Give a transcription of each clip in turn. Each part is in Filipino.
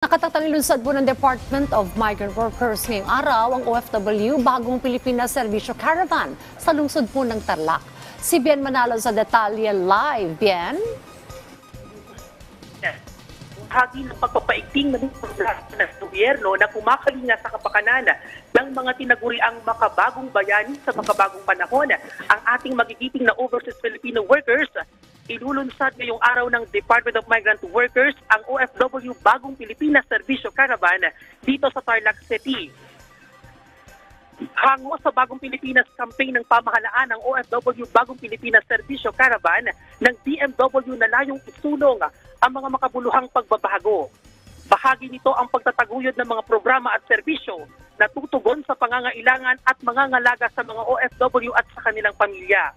Nakatatang ilunsad po ng Department of Migrant Workers ngayong araw ang OFW Bagong Pilipinas Servisyo Caravan sa lungsod po ng Tarlac. Si Bien Manalo sa detalye live. Bien? bahagi ng pagpapaigting ng gobyerno na kumakalinga sa kapakanan ng mga tinaguriang makabagong bayani sa makabagong panahon. Ang ating magigiting na overseas Filipino workers, ilulunsad ngayong araw ng Department of Migrant Workers ang OFW Bagong Pilipinas Servisyo Caravan dito sa Tarlac City. Hango sa Bagong Pilipinas campaign ng pamahalaan ng OFW Bagong Pilipinas Servisyo Caravan ng BMW na layong isulong ang mga makabuluhang pagbabago. Bahagi nito ang pagtataguyod ng mga programa at serbisyo na tutugon sa pangangailangan at mangangalaga sa mga OFW at sa kanilang pamilya.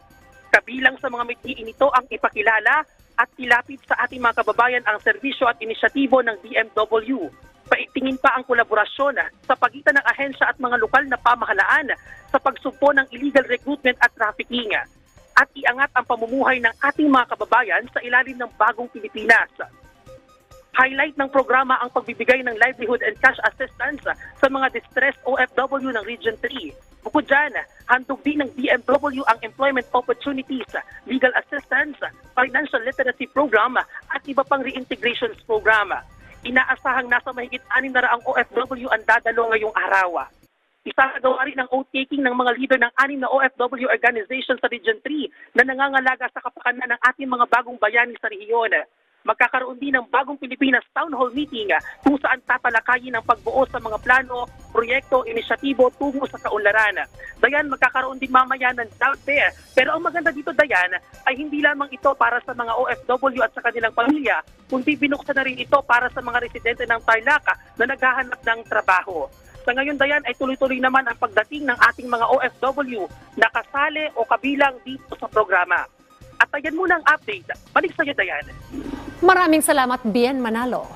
Kabilang sa mga mithiin nito ang ipakilala at ilapit sa ating mga kababayan ang serbisyo at inisyatibo ng BMW paigtingin pa ang kolaborasyon sa pagitan ng ahensya at mga lokal na pamahalaan sa pagsugpo ng illegal recruitment at trafficking at iangat ang pamumuhay ng ating mga kababayan sa ilalim ng bagong Pilipinas. Highlight ng programa ang pagbibigay ng livelihood and cash assistance sa mga distressed OFW ng Region 3. Bukod dyan, handog din ng BMW ang employment opportunities, legal assistance, financial literacy program at iba pang reintegrations program. Inaasahang nasa mahigit 600 OFW ang dadalo ngayong araw. Isasagawa rin ang oath-taking ng mga leader ng anim na OFW organization sa Region 3 na nangangalaga sa kapakanan ng ating mga bagong bayani sa rehiyon. Magkakaroon din ng bagong Pilipinas Town Hall Meeting ah, kung saan tatalakayin ang pagbuo sa mga plano, proyekto, inisyatibo tungo sa kaunlaran. Dayan, magkakaroon din mamaya ng doubt fair. Pero ang maganda dito, Dayan, ay hindi lamang ito para sa mga OFW at sa kanilang pamilya, kundi binuksan na rin ito para sa mga residente ng Tarlac ah, na naghahanap ng trabaho. Sa ngayon, Dayan, ay tuloy-tuloy naman ang pagdating ng ating mga OFW na kasali o kabilang dito sa programa. At ayan muna ang update. Balik sa iyo, Dayan. Maraming salamat, Bien Manalo.